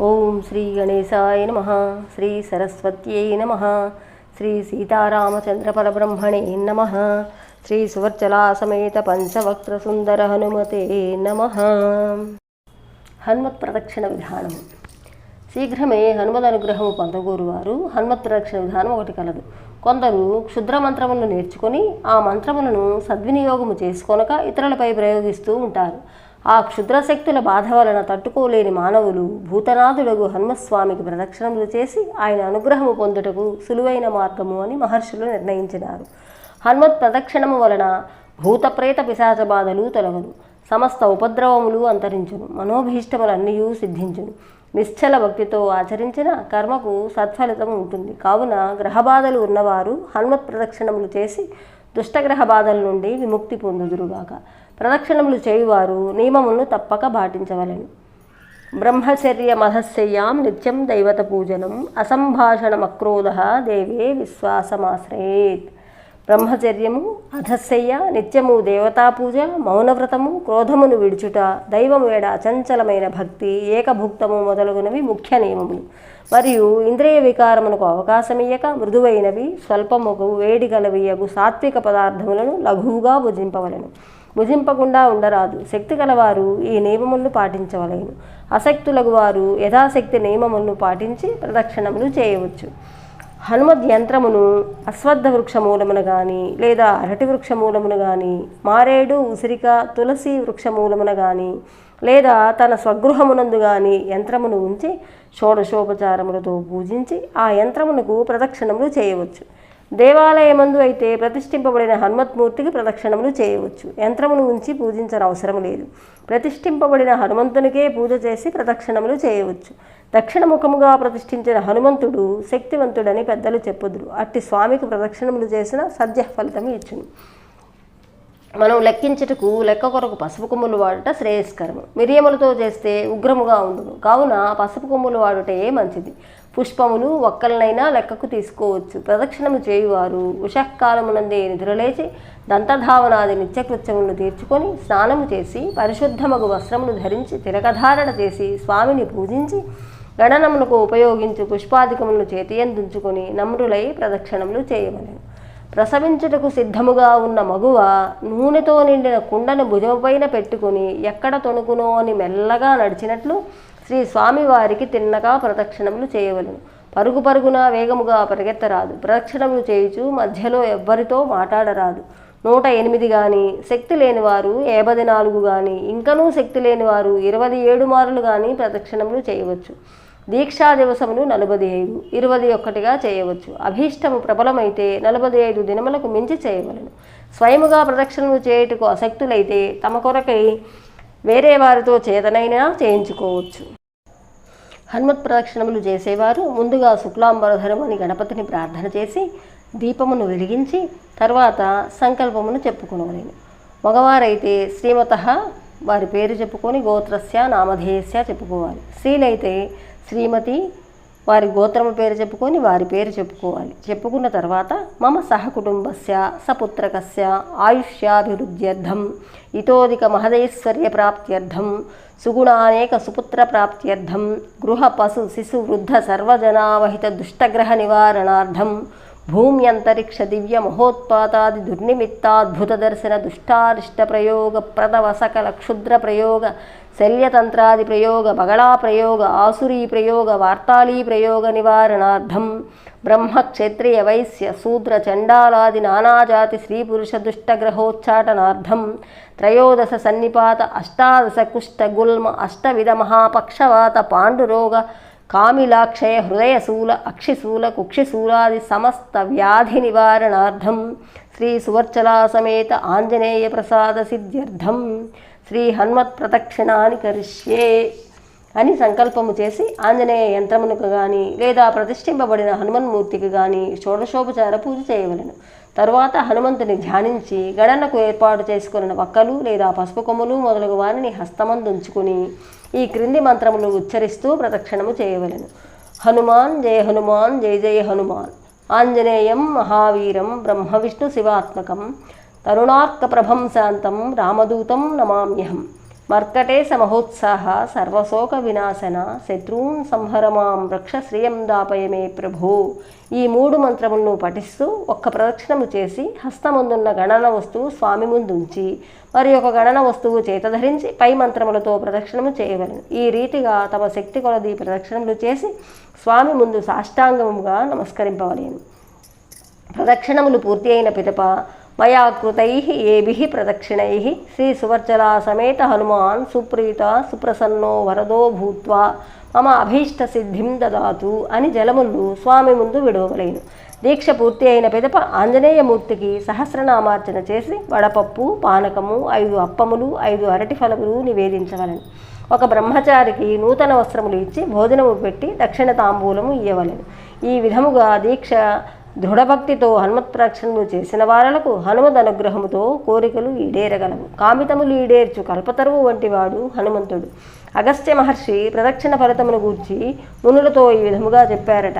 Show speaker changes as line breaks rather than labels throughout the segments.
ఓం శ్రీ గణేశాయ నమ శ్రీ సరస్వత్యై నమ శ్రీ సీతారామచంద్ర పరబ్రహ్మణే నమ శ్రీ సువర్చలా సమేత పంచవక్త్ర సుందర హనుమతే నమ. హనుమత్ ప్రదక్షిణ విధానం. శీఘ్రమే హనుమద్ అనుగ్రహము పొందగోరు వారు హనుమత్ ప్రదక్షిణ విధానం ఒకటి కలదు. కొందరు క్షుద్ర మంత్రములను నేర్చుకొని ఆ మంత్రములను సద్వినియోగము చేసుకొనక ఇతరులపై ప్రయోగిస్తూ ఉంటారు. ఆ క్షుద్రశక్తుల బాధ వలన తట్టుకోలేని మానవులు భూతనాథుడగు హనుమస్వామికి ప్రదక్షిణములు చేసి ఆయన అనుగ్రహము పొందుటకు సులువైన మార్గము అని మహర్షులు నిర్ణయించినారు. హనుమత్ ప్రదక్షిణము వలన భూతప్రేత పిశాచ బాధలు తొలగను సమస్త ఉపద్రవములు అంతరించును. మనోభీష్టములన్నీ సిద్ధించును. నిశ్చల భక్తితో ఆచరించిన కర్మకు సత్ఫలితం ఉంటుంది. కావున గ్రహబాధలు ఉన్నవారు హనుమత్ ప్రదక్షిణములు చేసి దుష్టగ్రహ బాధల నుండి విముక్తి పొందుదురుగాక. ప్రదక్షిణములు చేయువారు నియమమును తప్పక పాటించవలెను. బ్రహ్మచర్య మహస్యయాం నిత్యం దైవత పూజనం అసంభాషణమక్రోధ దేవే విశ్వాసమాశ్రయేత్. బ్రహ్మచర్యము అధస్సయ్య నిత్యము దేవతా పూజ మౌనవ్రతము క్రోధమును విడుచుట దైవము ఏడ అచంచలమైన భక్తి ఏకభుక్తము మొదలగునవి ముఖ్య నియమములు. మరియు ఇంద్రియ వికారమునకు అవకాశమియ్యక మృదువైనవి స్వల్పముగు వేడిగలవియగు సాత్విక పదార్థములను లఘువుగా భుజింపవలను. భుజింపకుండా ఉండరాదు. శక్తి గలవారు ఈ నియమములను పాటించవలేను. అశక్తులకు వారు యథాశక్తి నియమములను పాటించి ప్రదక్షిణములు చేయవచ్చు. హనుమద్ యంత్రమును అశ్వత్థ వృక్ష మూలమున కానీ లేదా అరటి వృక్ష మూలమున కానీ మారేడు ఉసిరిక తులసి వృక్ష మూలమున కానీ లేదా తన స్వగృహమునందు కానీ యంత్రమును ఉంచి షోడశోపచారములతో పూజించి ఆ యంత్రమునకు ప్రదక్షిణములు చేయవచ్చు. దేవాలయమందు అయితే ప్రతిష్ఠింపబడిన హనుమత్మూర్తికి ప్రదక్షిణములు చేయవచ్చు. యంత్రమును ఉంచి పూజించని అవసరం లేదు. ప్రతిష్ఠింపబడిన హనుమంతునికే పూజ చేసి ప్రదక్షిణములు చేయవచ్చు. దక్షిణముఖముగా ప్రతిష్ఠించిన హనుమంతుడు శక్తివంతుడని పెద్దలు చెప్పుదురు. అట్టి స్వామికి ప్రదక్షిణములు చేసిన సద్య ఫలితం ఇచ్చును. మనం లెక్కించుటకు లెక్క కొరకు పసుపు కొమ్ములు వాడుట శ్రేయస్కరము. మిరియములతో చేస్తే ఉగ్రముగా ఉండును. కావున పసుపు కొమ్ములు వాడుటే మంచిది. పుష్పములు ఒక్కలనైనా లెక్కకు తీసుకోవచ్చు. ప్రదక్షిణము చేయువారు ఉషఃకాలమునందే నిద్రలేచి దంతధావనాది నిత్యకృత్యములను తీర్చుకొని స్నానము చేసి పరిశుద్ధమగు వస్త్రములు ధరించి తిరగధారణ చేసి స్వామిని పూజించి గణనములకు ఉపయోగించు పుష్పాధికములను చేతియందుంచుకొని నమ్రులై ప్రదక్షిణములు చేయవలెను. ప్రసవించుటకు సిద్ధముగా ఉన్న మగువ నూనెతో నిండిన కుండను భుజముపైన పెట్టుకుని ఎక్కడ తొణుకునో అని మెల్లగా నడిచినట్లు శ్రీ స్వామివారికి తిన్నగా ప్రదక్షిణములు చేయవలను. పరుగు పరుగున వేగముగా పరిగెత్తరాదు. ప్రదక్షిణములు చేయుచు మధ్యలో ఎవ్వరితో మాట్లాడరాదు. నూట ఎనిమిది కానీ శక్తి లేనివారు ఏబది నాలుగు కానీ ఇంకనూ శక్తి లేనివారు ఇరవై ఏడు మారులు కానీ ప్రదక్షిణములు చేయవచ్చు. దీక్షా దివసమును నలభై ఐదు ఇరవై ఒక్కటిగా చేయవచ్చు. అభీష్టము ప్రబలమైతే నలభై ఐదు దినములకు మించి చేయవలను. స్వయముగా ప్రదక్షిణలు చేయుటకు అసక్తులైతే తమ కొరకై వేరే వారితో చేతనైనా చేయించుకోవచ్చు. హనుమత్ ప్రదక్షిణములు చేసేవారు ముందుగా శుక్లాంబరధరం అని గణపతిని ప్రార్థన చేసి దీపమును వెలిగించి తర్వాత సంకల్పమును చెప్పుకునవలేను. మగవారైతే శ్రీమత వారి పేరు చెప్పుకొని గోత్రస్య నామధేయస్య చెప్పుకోవాలి. స్త్రీలైతే శ్రీమతి వారి గోత్రము పేరు చెప్పుకొని వారి పేరు చెప్పుకోవాలి. చెప్పుకున్న తర్వాత మమ సహకుటుంబస్య సపుత్రకస్య ఆయుష్యాభివృద్ధ్యర్థం ఇతోధిక మహదైశ్వర్య ప్రాప్త్యర్థం సుగుణానేక సుపుత్ర ప్రాప్త్యర్థం గృహ పశు శిశు వృద్ధ సర్వజనావహిత దుష్టగ్రహ నివారణార్థం భూమ్యంతరిక్ష దివ్య మహోత్పాతాది దుర్నిమిత్తాద్భుత దర్శన దుష్టారిష్ట ప్రయోగ ప్రదవ సకల క్షుద్ర ప్రయోగ శల్యతంత్రాది ప్రయోగ బగళా ప్రయోగ ఆసురీ ప్రయోగ వార్తాళీ ప్రయోగ నివారణార్థం బ్రహ్మ క్షత్రియ వైశ్య శూద్ర చండాలాది నానాజాతి స్త్రీ పురుష దుష్టగ్రహోచ్చాటనార్థం త్రయోదశ సన్నిపాత అష్టాదశ కుష్ఠ గుల్మ అష్టవిధ మహాపక్షవాత పాండురోగ కామిలాక్షయ హృదయశూల అక్షిశూల కుక్షిశూలాది సమస్త వ్యాధి నివారణార్థం శ్రీ సువర్చలా సమేత ఆంజనేయ ప్రసాద సిద్ధ్యర్థం శ్రీ హనుమత్ ప్రదక్షిణాని కరిష్యే అని సంకల్పము చేసి ఆంజనేయ యంత్రమునకు కానీ లేదా ప్రతిష్ఠింపబడిన హనుమన్మూర్తికి కానీ షోడశోపచార పూజ చేయవలెను. తరువాత హనుమంతుని ధ్యానించి గణనకు ఏర్పాటు చేసుకున్న వక్కలు లేదా పసుపు కొమ్ములు మొదలగు వారిని హస్తమందుంచుకుని ఈ క్రింది మంత్రములు ఉచ్చరిస్తూ ప్రదక్షిణము చేయవలెను. హనుమాన్ జయ హనుమాన్ జయ జయ హనుమాన్. ఆంజనేయం మహావీరం బ్రహ్మ విష్ణు శివాత్మకం. తరుణార్కప్రభం శాంతం రామదూతం నమామ్యహం. మర్కటేశ మహోత్సాహ సర్వశోక వినాశన శత్రూన్ సంహరమాం రక్ష శ్రియం దాపయమే ప్రభు. ఈ మూడు మంత్రములను పఠిస్తూ ఒక్క ప్రదక్షిణము చేసి హస్తముందున్న గణన వస్తువు స్వామి ముందుంచి మరి ఒక గణన వస్తువు చేతధరించి పై మంత్రములతో ప్రదక్షిణము చేయవలను. ఈ రీతిగా తమ శక్తి కొలది ప్రదక్షిణములు చేసి స్వామి ముందు సాష్టాంగముగా నమస్కరింపవలేను. ప్రదక్షిణములు పూర్తి అయిన పిదప మయా కృతై ఏభి ప్రదక్షిణై శ్రీ సువర్చలా సమేత హనుమాన్ సుప్రీత సుప్రసన్నో వరదో భూత్వా మమ అభీష్ట సిద్ధిం దదాతు అని జలములు స్వామి ముందు విడవలేను. దీక్ష పూర్తి అయిన పిదప ఆంజనేయమూర్తికి సహస్రనామార్చన చేసి వడపప్పు పానకము ఐదు అప్పములు ఐదు అరటి ఫలములు నివేదించవలను. ఒక బ్రహ్మచారికి నూతన వస్త్రములు ఇచ్చి భోజనము పెట్టి దక్షిణ తాంబూలము ఇయ్యవలను. ఈ విధముగా దీక్ష దృఢభక్తితో హనుమత్ ప్రక్షణలు చేసిన వారలకు హనుమద్ అనుగ్రహముతో కోరికలు ఈడేరగలవు. కామితములు ఈడేర్చు కల్పతరువు వంటివాడు హనుమంతుడు. అగస్త్య మహర్షి ప్రదక్షిణ ఫలితమును గూర్చి మునులతో ఈ విధముగా చెప్పారట.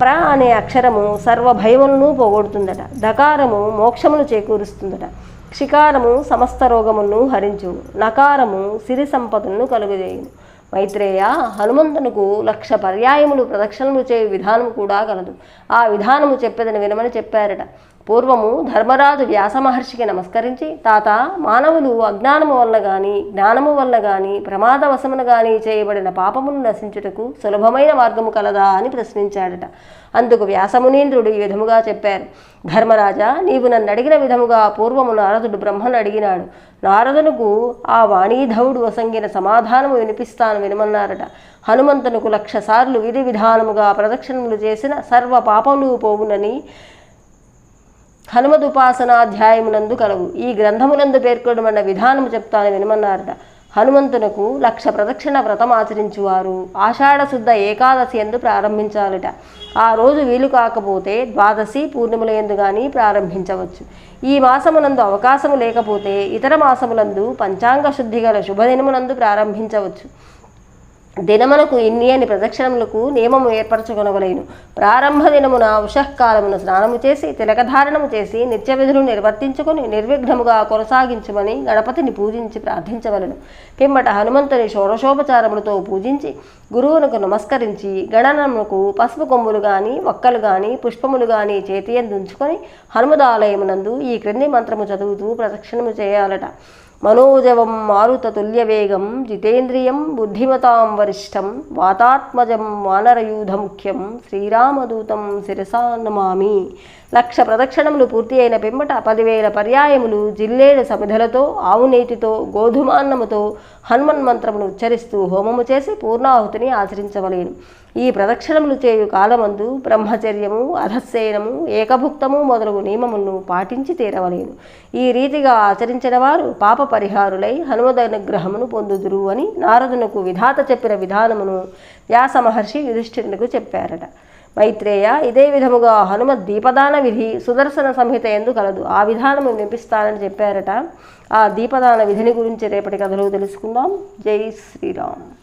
ప్ర అనే అక్షరము సర్వ భయములను పోగొడుతుందట. దకారము మోక్షమును చేకూరుస్తుందట. క్షికారము సమస్త రోగములను హరించు నకారము సిరి సంపదలను కలుగజేయును. మైత్రేయ హనుమంతునకు లక్ష పర్యాయములు ప్రదక్షిణలు చేయు విధానం కూడా కలదు. ఆ విధానము చెప్పేదని వినమని చెప్పారట. పూర్వము ధర్మరాజు వ్యాస మహర్షికి నమస్కరించి తాత మానవులు అజ్ఞానము వల్ల గాని జ్ఞానము వల్ల గాని ప్రమాదవశమున గాని చేయబడిన పాపమును నశించుటకు సులభమైన మార్గము కలదా అని ప్రశ్నించాడట. అందుకు వ్యాసమునీంద్రుడు ఈ విధముగా చెప్పారు. ధర్మరాజా నీవు నన్ను అడిగిన విధముగా పూర్వము నారదుడు బ్రహ్మను అడిగినాడు. నారదునకు ఆ వాణీధవుడు వసంగిన సమాధానము వినిపిస్తాను వినమన్నారట. హనుమంతునకు లక్ష సార్లు విధి విధానముగా ప్రదక్షిణములు చేసిన సర్వ పాపములు పోవునని హనుమదుపాసనాధ్యాయమునందు కలవు. ఈ గ్రంథమునందు పేర్కొనమన్న విధానము చెప్తాను వినమన్నారట. హనుమంతునకు లక్ష ప్రదక్షిణ వ్రతం ఆచరించువారు. ఆషాఢశుద్ధ ఏకాదశి ఎందు ప్రారంభించాలట. ఆ రోజు వీలు కాకపోతే ద్వాదశి పూర్ణిమల ఎందు కానీ ప్రారంభించవచ్చు. ఈ మాసమునందు అవకాశము లేకపోతే ఇతర మాసములందు పంచాంగ శుద్ధి గల శుభదినమునందు ప్రారంభించవచ్చు. దినమునకు ఇన్ని అని ప్రదక్షిణములకు నియమము ఏర్పరచుకొనగలేను ప్రారంభ దినమున ఉషఃకాలమున స్నానము చేసి తిలకధారణము చేసి నిత్య విధులు నిర్వర్తించుకొని నిర్విఘ్నముగా కొనసాగించమని గణపతిని పూజించి ప్రార్థించవలను. పిమ్మట హనుమంతుని షోడశోపచారములతో పూజించి గురువునకు నమస్కరించి గణనమునకు పసుపు కొమ్ములు కానీ ఒక్కలు గాని పుష్పములు కానీ చేతి ఉంచుకొని హనుమదాలయమునందు ఈ క్రింది మంత్రము చదువుతూ ప్రదక్షిణము చేయాలట. మనోజవం మారుతతుల్యవేగం జితేంద్రియం బుద్ధిమతాం వరిష్టం వాతాత్మజం వానరయూధముఖ్యం శ్రీరామదూతం శిరసా నమామి. లక్ష ప్రదక్షిణములు పూర్తి అయిన పిమ్మట పదివేల పర్యాయములు జిల్లేడు సమిధలతో ఆవునేతితో గోధుమాన్నముతో హనుమన్ మంత్రమును ఉచ్చరిస్తూ హోమము చేసి పూర్ణాహుతిని ఆచరించవలేను. ఈ ప్రదక్షిణములు చేయు కాలమందు బ్రహ్మచర్యము అధశయనము ఏకభుక్తము మొదలగు నియమములను పాటించి తీరవలేను. ఈ రీతిగా ఆచరించిన వారు పాప పరిహారులై హనుమదనుగ్రహమును పొందుదురు అని నారదునకు విధాత చెప్పిన విధానమును వ్యాస మహర్షి యుధిష్ఠిరునికి చెప్పారట. మైత్రేయ ఇదే విధముగా హనుమద్ దీపదాన విధి సుదర్శన సంహిత ఎందు కలదు. ఆ విధానము వినిపిస్తానని చెప్పారట. ఆ దీపదాన విధిని గురించి రేపటి కథలో తెలుసుకుందాం. జై శ్రీరామ్.